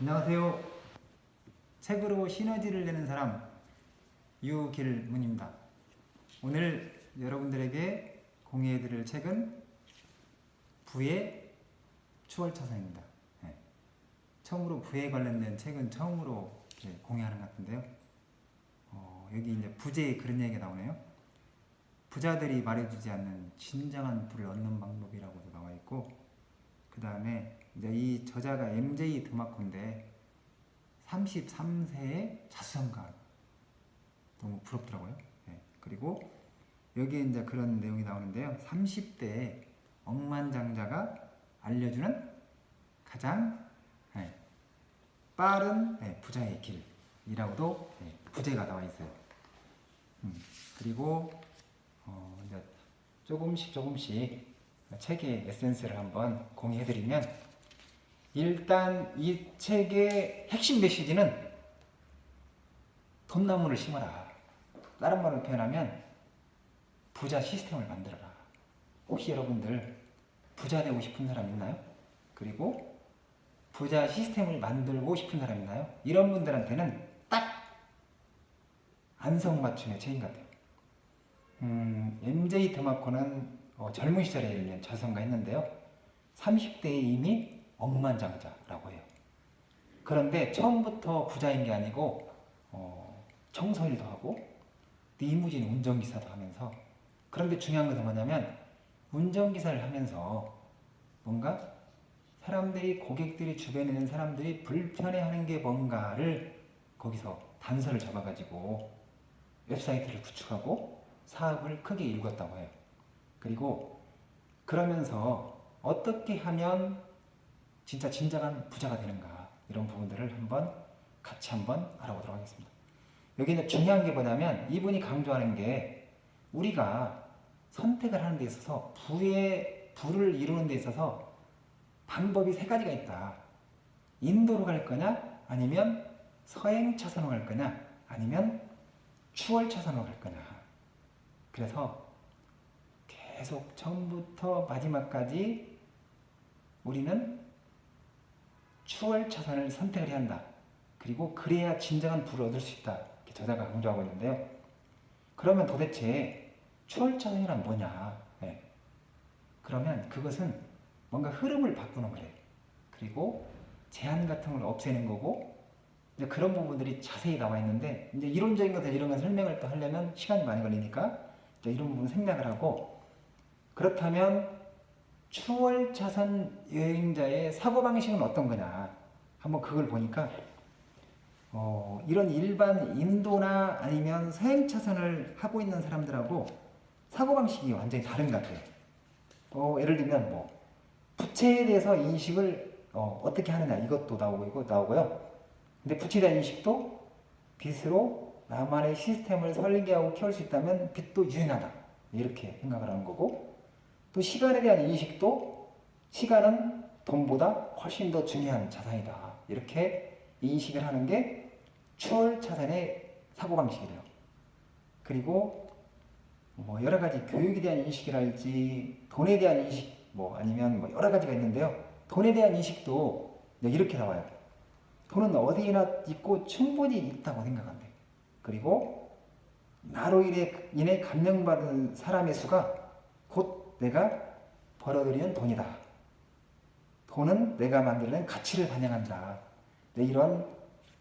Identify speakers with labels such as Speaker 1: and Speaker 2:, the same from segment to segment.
Speaker 1: 안녕하세요. 책으로 시너지를 내는 사람 유길문입니다. 오늘 여러분들에게 공유해드릴 책은 부의 추월차선입니다. 네. 처음으로 부에 관련된 책은 처음으로 공유하는 것 같은데요. 어, 여기 이제 부제에 그런 얘기가 나오네요. 부자들이 말해주지 않는 진정한 부를 얻는 방법이라고도 나와 있고, 그 다음에 이제 이 저자가 MJ 드마코인데 33세의 자수성가 너무 부럽더라고요. 네. 그리고 여기에 이제 그런 내용이 나오는데요. 30대의 억만장자가 알려주는 가장 네, 빠른 네, 부자의 길이라고도 네, 부제가 나와 있어요. 음, 그리고 어, 조금씩 조금씩 책의 에센스를 한번 공유해드리면 일단 이 책의 핵심 메시지는 돈나무를 심어라. 다른 말로 표현하면 부자 시스템을 만들어라. 혹시 여러분들 부자 되고 싶은 사람 있나요? 그리고 부자 시스템을 만들고 싶은 사람 있나요? 이런 분들한테는 딱 안성맞춤의 책인 것 같아요. 음, MJ 드마코는 어, 젊은 시절에 자선가 했는데요. 30대에 이미 억만장자라고 해요. 그런데 처음부터 부자인 게 아니고 어, 청소일도 하고 리무진 운전기사도 하면서 그런데 중요한 것은 뭐냐면 운전기사를 하면서 뭔가 사람들이 고객들이 주변에 있는 사람들이 불편해하는 게 뭔가를 거기서 단서를 잡아가지고 웹사이트를 구축하고 사업을 크게 일궜다고 해요. 그리고 그러면서 어떻게 하면 진짜 진정한 부자가 되는가 이런 부분들을 한번 같이 한번 알아보도록 하겠습니다. 여기 이제 중요한 게 뭐냐면 이분이 강조하는 게 우리가 선택을 하는 데 있어서 부의 부를 이루는 데 있어서 방법이 세 가지가 있다. 인도로 갈 거냐 아니면 서행 차선으로 갈 거냐 아니면 추월 차선으로 갈 거냐. 그래서 계속 처음부터 마지막까지 우리는 추월 차선을 선택을 해야 한다. 그리고 그래야 진정한 부를 얻을 수 있다. 이렇게 저자가 강조하고 있는데요. 그러면 도대체 추월 차선이란 뭐냐? 네. 그러면 그것은 뭔가 흐름을 바꾸는 거래. 그리고 제한 같은 걸 없애는 거고 이제 그런 부분들이 자세히 나와 있는데 이제 이론적인 것들 이런 걸 설명을 또 하려면 시간이 많이 걸리니까 이런 부분 생략을 하고 그렇다면 추월 차선 여행자의 사고 방식은 어떤 거냐 한번 그걸 보니까 어, 이런 일반 인도나 아니면 서행 차선을 하고 있는 사람들하고 사고 방식이 완전히 다른 것 같아요. 어, 예를 들면 뭐 부채에 대해서 인식을 어, 어떻게 하느냐 이것도 나오고 이거 나오고요. 근데 부채에 대한 인식도 빚으로 나만의 시스템을 설계하고 키울 수 있다면 빚도 유행하다 이렇게 생각을 하는 거고 또 시간에 대한 인식도 시간은 돈보다 훨씬 더 중요한 자산이다 이렇게 인식을 하는 게 추월 차선의 사고방식이래요. 그리고 뭐 여러 가지 교육에 대한 인식이랄지 돈에 대한 인식 뭐 아니면 뭐 여러 가지가 있는데요. 돈에 대한 인식도 이렇게 나와요. 돈은 어디에나 있고 충분히 있다고 생각한대. 그리고 나로 인해 감명받은 사람의 수가 곧 내가 벌어들이는 돈이다. 돈은 내가 만들어낸 가치를 반영한다. 네, 이런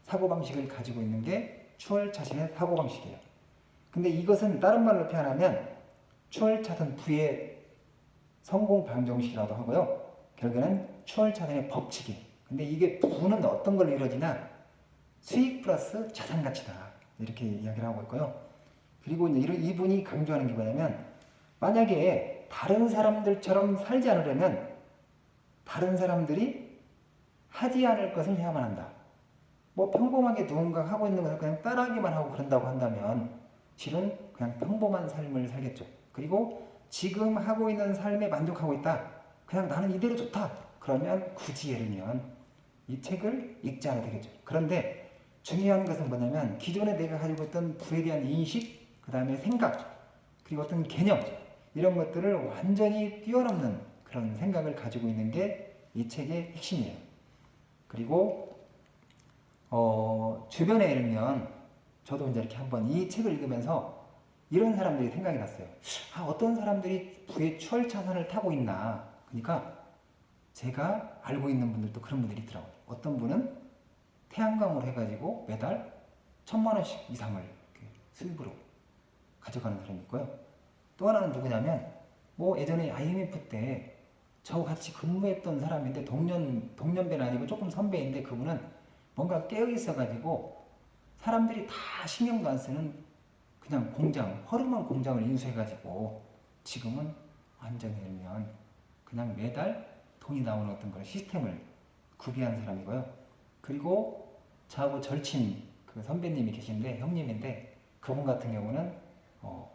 Speaker 1: 사고방식을 가지고 있는 게 추월차선의 사고방식이에요. 근데 이것은 다른 말로 표현하면 추월차선 부의 성공 방정식이라도 하고요. 결국에는 추월차선의 법칙이에요. 근데 이게 부는 어떤 걸로 이루어지냐? 수익 플러스 자산 가치다. 이렇게 이야기를 하고 있고요. 그리고 이제 이분이 강조하는 게 뭐냐면 만약에 다른 사람들처럼 살지 않으려면 다른 사람들이 하지 않을 것을 해야만 한다. 뭐 평범하게 누군가 하고 있는 것을 그냥 따라하기만 하고 그런다고 한다면 실은 그냥 평범한 삶을 살겠죠. 그리고 지금 하고 있는 삶에 만족하고 있다. 그냥 나는 이대로 좋다. 그러면 굳이 예를 들면 이 책을 읽지 않아도 되겠죠. 그런데 중요한 것은 뭐냐면 기존에 내가 가지고 있던 부에 대한 인식, 그 다음에 생각, 그리고 어떤 개념, 이런 것들을 완전히 뛰어넘는 그런 생각을 가지고 있는 게 이 책의 핵심이에요. 그리고 어, 주변에 일면 저도 이제 이렇게 한번 이 책을 읽으면서 이런 사람들이 생각이 났어요. 아, 어떤 사람들이 부의 추월 차선을 타고 있나. 그러니까 제가 알고 있는 분들도 그런 분들이 있더라고요. 어떤 분은 태양광으로 해가지고 매달 천만 원씩 이상을 수입으로 가져가는 사람이 있고요. 또 하나는 누구냐면 뭐 예전에 IMF 때 저와 같이 근무했던 사람인데 동년 동년배는 아니고 조금 선배인데 그분은 뭔가 깨어 있어가지고 사람들이 다 신경도 안 쓰는 그냥 공장 허름한 공장을 인수해가지고 지금은 일면 그냥 매달 돈이 나오는 어떤 그런 시스템을 구비한 사람이고요. 그리고 저하고 절친 그 선배님이 계신데 형님인데 그분 같은 경우는 어,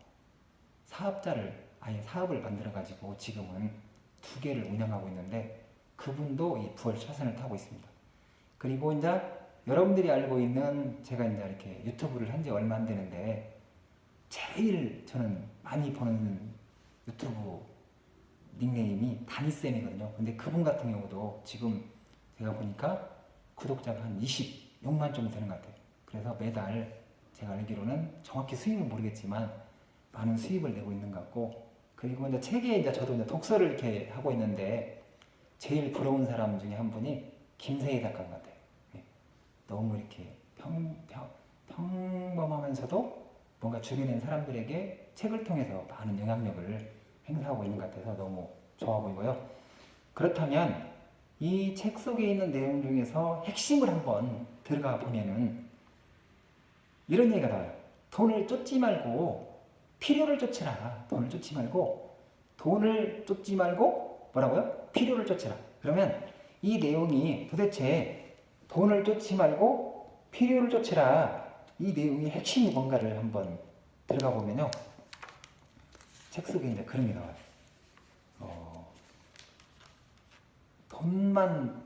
Speaker 1: 사업자를 아예 사업을 만들어 가지고 지금은 두 개를 운영하고 있는데 그분도 이 부월 차선을 타고 있습니다. 그리고 이제 여러분들이 알고 있는 제가 이제 이렇게 유튜브를 한 지 얼마 안 되는데 제일 저는 많이 보는 유튜브 닉네임이 다니쌤이거든요. 근데 그분 같은 경우도 지금 제가 보니까 구독자가 한 26만 좀 되는 것 같아요. 그래서 매달 제가 알기로는 정확히 수입은 모르겠지만 많은 수입을 내고 있는 것 같고 그리고 이제 책에 이제 저도 이제 독서를 이렇게 하고 있는데 제일 부러운 사람 중에 한 분이 김세희 작가인 것 같아요. 예. 너무 이렇게 평, 평, 평범하면서도 뭔가 있는 사람들에게 책을 통해서 많은 영향력을 행사하고 있는 것 같아서 너무 좋아 보이고요. 그렇다면 이 책 속에 있는 내용 중에서 핵심을 한번 들어가 보면은 이런 얘기가 나와요. 돈을 쫓지 말고 필요를 쫓으라. 돈을 쫓지 말고 돈을 쫓지 말고 뭐라고요? 필요를 쫓으라. 그러면 이 내용이 도대체 돈을 쫓지 말고 필요를 쫓으라. 이 내용의 핵심이 뭔가를 한번 들어가 보면요. 책 속에 이제 게 나와요. 어, 돈만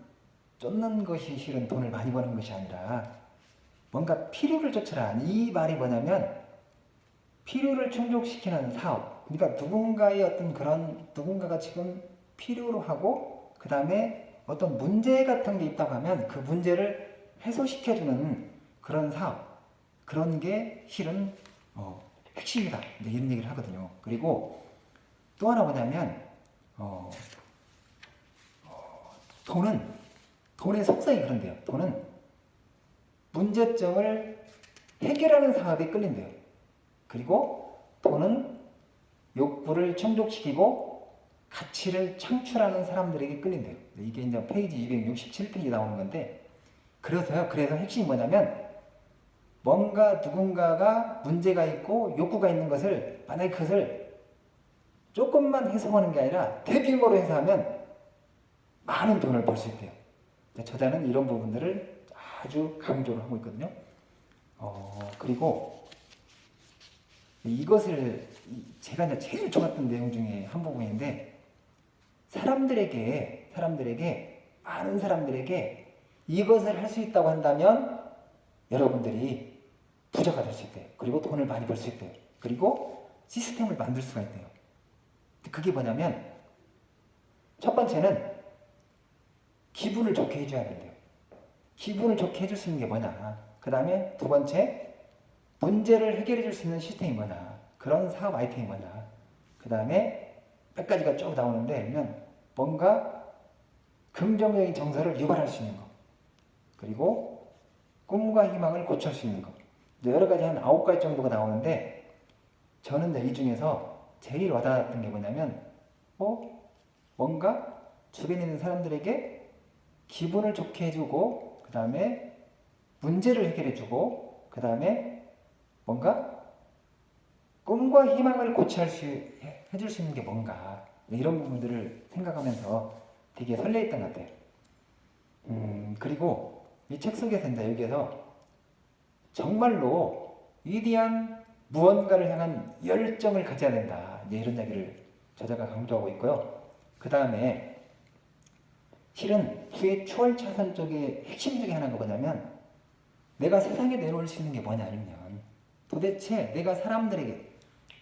Speaker 1: 쫓는 것이 실은 돈을 많이 버는 것이 아니라 뭔가 필요를 쫓으라. 이 말이 뭐냐면 필요를 충족시키는 사업. 그러니까 누군가의 어떤 그런 누군가가 지금 필요로 하고 그 다음에 어떤 문제 같은 게 있다고 하면 그 문제를 해소시켜주는 그런 사업. 그런 게 실은 어, 핵심이다. 이런 얘기를 하거든요. 그리고 또 하나 뭐냐면 어, 어, 돈은 돈의 속성이 그런데요. 돈은 문제점을 해결하는 사업에 끌린대요. 그리고 돈은 욕구를 충족시키고 가치를 창출하는 사람들에게 끌린대요. 이게 이제 페이지 267페이지 나오는 건데 그래서요. 그래서 핵심이 뭐냐면 뭔가 누군가가 문제가 있고 욕구가 있는 것을 만약에 그것을 조금만 해소하는 게 아니라 대규모로 해소하면 많은 돈을 벌 수 있대요. 저자는 이런 부분들을 아주 강조를 하고 있거든요. 어, 그리고 이것을 제가 이제 제일 좋았던 내용 중에 한 부분인데 사람들에게 사람들에게 많은 사람들에게 이것을 할 수 있다고 한다면 여러분들이 부자가 될 수 있대요. 그리고 돈을 많이 벌 수 있대요. 그리고 시스템을 만들 수가 있대요. 그게 뭐냐면 첫 번째는 기분을 좋게 해줘야 된대요. 기분을 좋게 해줄 수 있는 게 뭐냐. 그 다음에 두 번째 문제를 해결해 줄 수 있는 시스템이 뭐냐. 그런 사업 아이템이 뭐냐. 그 다음에 몇 가지가 쭉 나오는데 그러면 뭔가 긍정적인 정서를 유발할 수 있는 거. 그리고 꿈과 희망을 고칠 수 있는 거. 이제 여러 가지 한 아홉 가지 정도가 나오는데 저는 이 중에서 제일 와닿았던 게 뭐냐면 어? 뭔가 주변에 있는 사람들에게 기분을 좋게 해주고 그 다음에 문제를 해결해주고 그 다음에 뭔가 꿈과 희망을 고치할 수 해줄 수 있는 게 뭔가 이런 부분들을 생각하면서 되게 설레했던 것 같아요. 음 그리고 이책 이제 여기에서 정말로 위대한 무언가를 향한 열정을 가져야 된다. 이런 이야기를 저자가 강조하고 있고요. 그 다음에 실은 그의 추월 차선 쪽의 핵심 중에 하나가 뭐냐면 내가 세상에 내놓을 수 있는 게 뭐냐면 도대체 내가 사람들에게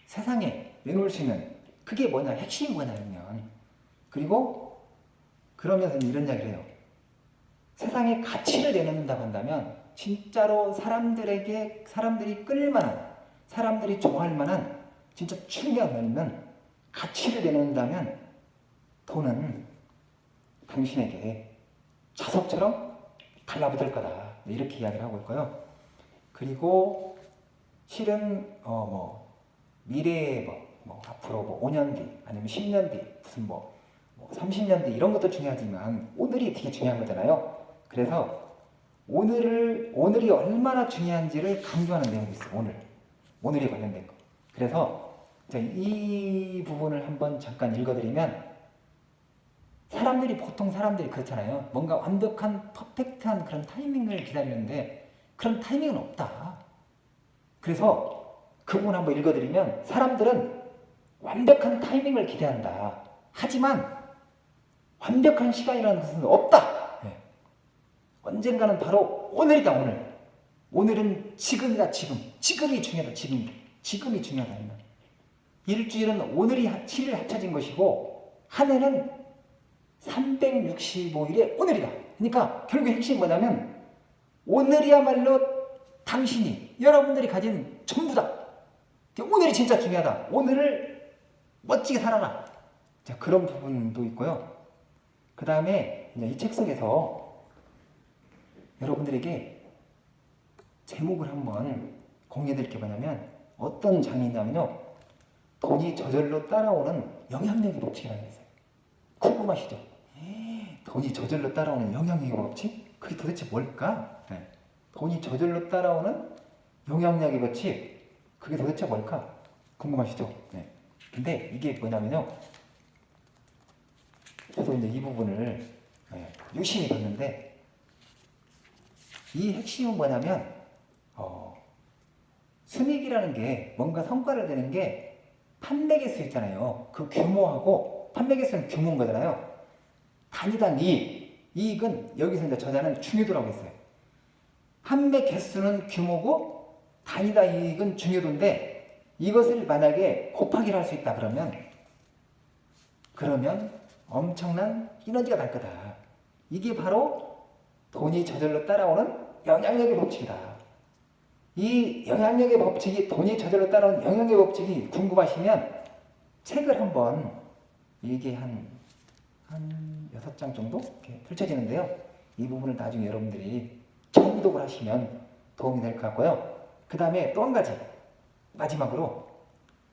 Speaker 1: 세상에 내놓을 수 있는 그게 뭐냐 핵심이 뭐냐면 그리고 그러면서 이런 이야기를 해요. 세상에 가치를 내놓는다고 한다면 진짜로 사람들에게 사람들이 끌만한 사람들이 좋아할 만한 진짜 중요한 가치를 내놓는다면 돈은 당신에게 자석처럼 달라붙을 거다 이렇게 이야기를 하고 있고요. 그리고 실은 어 뭐 미래에 뭐, 뭐 앞으로 뭐 5년 뒤 아니면 10년 뒤 무슨 뭐, 뭐 30년 뒤 이런 것도 중요하지만 오늘이 되게 중요한 거잖아요. 그래서 오늘을 오늘이 얼마나 중요한지를 강조하는 내용이 있어요. 오늘 오늘에 관련된 거. 그래서 이 부분을 한번 잠깐 읽어드리면 사람들이 보통 사람들이 그렇잖아요. 뭔가 완벽한 퍼펙트한 그런 타이밍을 기다리는데 그런 타이밍은 없다. 그래서 그 부분 한번 읽어드리면 사람들은 완벽한 타이밍을 기대한다. 하지만 완벽한 시간이라는 것은 없다. 네. 언젠가는 바로 오늘이다 오늘. 오늘은 지금이다 지금. 지금이 중요하다 지금. 지금이 중요하다. 일주일은 오늘이 7일 합쳐진 것이고 한 해는 365일의 오늘이다. 그러니까 결국 핵심이 뭐냐면 오늘이야말로 당신이 여러분들이 가진 전부다. 오늘이 진짜 중요하다. 오늘을 멋지게 살아라. 자, 그런 부분도 있고요. 그 다음에 이 책 속에서 여러분들에게 제목을 한번 공유해 드릴 게 뭐냐면 어떤 장이냐면요. 돈이 저절로 따라오는 영향력의 법칙이라는 게 있어요. 궁금하시죠? 돈이 저절로 따라오는 영향력의 법칙? 그게 도대체 뭘까? 네. 돈이 저절로 따라오는 영향력의 법칙? 그게 도대체 뭘까? 궁금하시죠? 네. 근데 이게 뭐냐면요. 저도 이제 이 부분을 네, 유심히 봤는데 이 핵심은 뭐냐면 어, 순이익이라는 게 뭔가 성과를 내는 게 판매 개수 있잖아요. 그 규모하고 판매 개수는 규모인 거잖아요. 단위당 이익, 이익은 여기서 이제 저자는 중요도라고 했어요. 판매 개수는 규모고 단위당 이익은 중요도인데 이것을 만약에 곱하기를 할 수 있다 그러면 그러면 엄청난 시너지가 날 거다. 이게 바로 돈이 저절로 따라오는 영향력의 법칙이다. 이 영향력의 법칙이 돈이 저절로 따라오는 영향력의 법칙이 궁금하시면 책을 한번 이게 한, 한 여섯 장 정도 이렇게 펼쳐지는데요. 이 부분을 나중에 여러분들이 정독을 하시면 도움이 될 것 같고요. 그 다음에 또 한 가지 마지막으로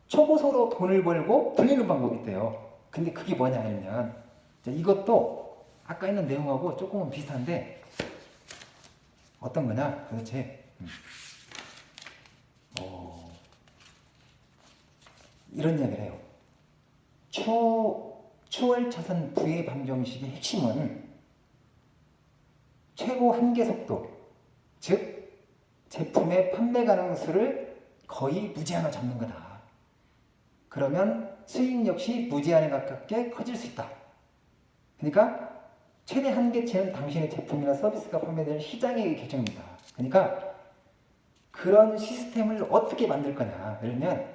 Speaker 1: 초고소로 돈을 벌고 불리는 방법이 있대요. 근데 그게 뭐냐면 이것도 아까 있는 내용하고 조금은 비슷한데 어떤 거냐 도대체 음. 어, 이런 이야기를 해요. 추, 추월차선 부의 방정식의 핵심은 최고 한계 속도, 즉 제품의 판매 가능 수를 거의 무제한으로 잡는 거다. 그러면 수익 역시 무제한에 가깝게 커질 수 있다. 그러니까 최대 한계치는 당신의 제품이나 서비스가 판매되는 시장의 결정입니다. 그러니까 그런 시스템을 어떻게 만들 거냐. 그러면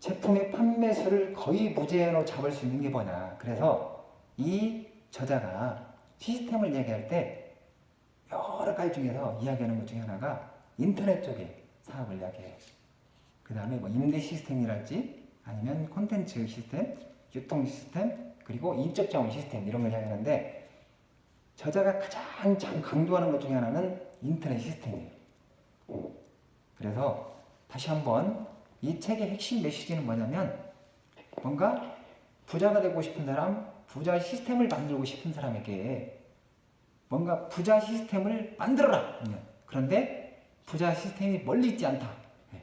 Speaker 1: 제품의 판매수를 거의 무제한으로 잡을 수 있는 게 뭐냐. 그래서 이 저자가 시스템을 이야기할 때 여러 가지 중에서 이야기하는 것 중에 하나가 인터넷 쪽에 사업을 이야기해요. 그 다음에 뭐 임대 시스템이랄지 아니면 콘텐츠 시스템, 유통 시스템, 그리고 인적 자원 시스템 이런 걸 이야기하는데 저자가 가장 강조하는 것 중에 하나는 인터넷 시스템이에요. 그래서 다시 한번 이 책의 핵심 메시지는 뭐냐면 뭔가 부자가 되고 싶은 사람, 부자 시스템을 만들고 싶은 사람에게 뭔가 부자 시스템을 만들어라. 그런데 부자 시스템이 멀리 있지 않다. 네.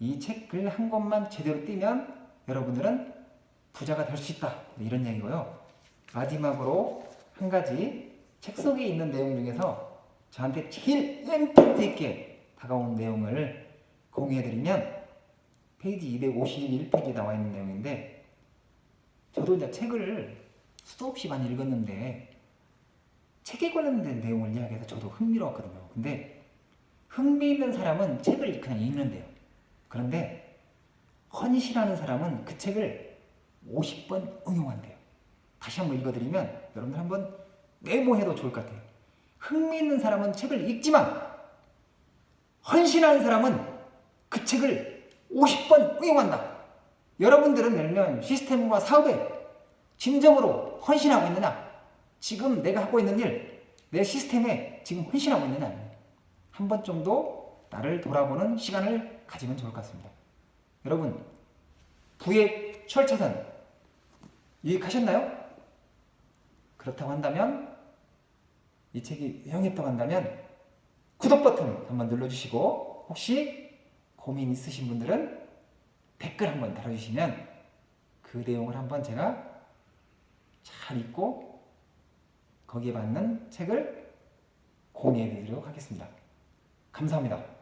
Speaker 1: 이 책을 한 권만 제대로 띄면 여러분들은 부자가 될 수 있다. 네, 이런 얘기고요. 마지막으로 한 가지 책 속에 있는 내용 중에서 저한테 제일 임팩트 있게 다가온 내용을 공유해드리면 페이지 251페이지에 나와 있는 내용인데 저도 이제 책을 수도 없이 많이 읽었는데 책에 관련된 내용을 이야기해서 저도 흥미로웠거든요. 근데 흥미 있는 사람은 책을 그냥 읽는데요. 그런데 헌신하는 사람은 그 책을 50번 응용한대요. 다시 한번 읽어드리면 여러분들 한번 메모해도 좋을 것 같아요. 흥미 있는 사람은 책을 읽지만 헌신하는 사람은 그 책을 50번 응용한다. 여러분들은 예를 들면 시스템과 사업에 진정으로 헌신하고 있느냐? 지금 내가 하고 있는 일, 내 시스템에 지금 헌신하고 있느냐? 한 번 정도 나를 돌아보는 시간을 가지면 좋을 것 같습니다. 여러분, 부의 추월차선 유익하셨나요? 그렇다고 한다면 이 책이 유용했다고 한다면 구독 버튼 한번 눌러주시고 혹시 고민 있으신 분들은 댓글 한번 달아주시면 그 내용을 한번 제가 잘 읽고 거기에 맞는 책을 공유해 드리도록 하겠습니다. 감사합니다.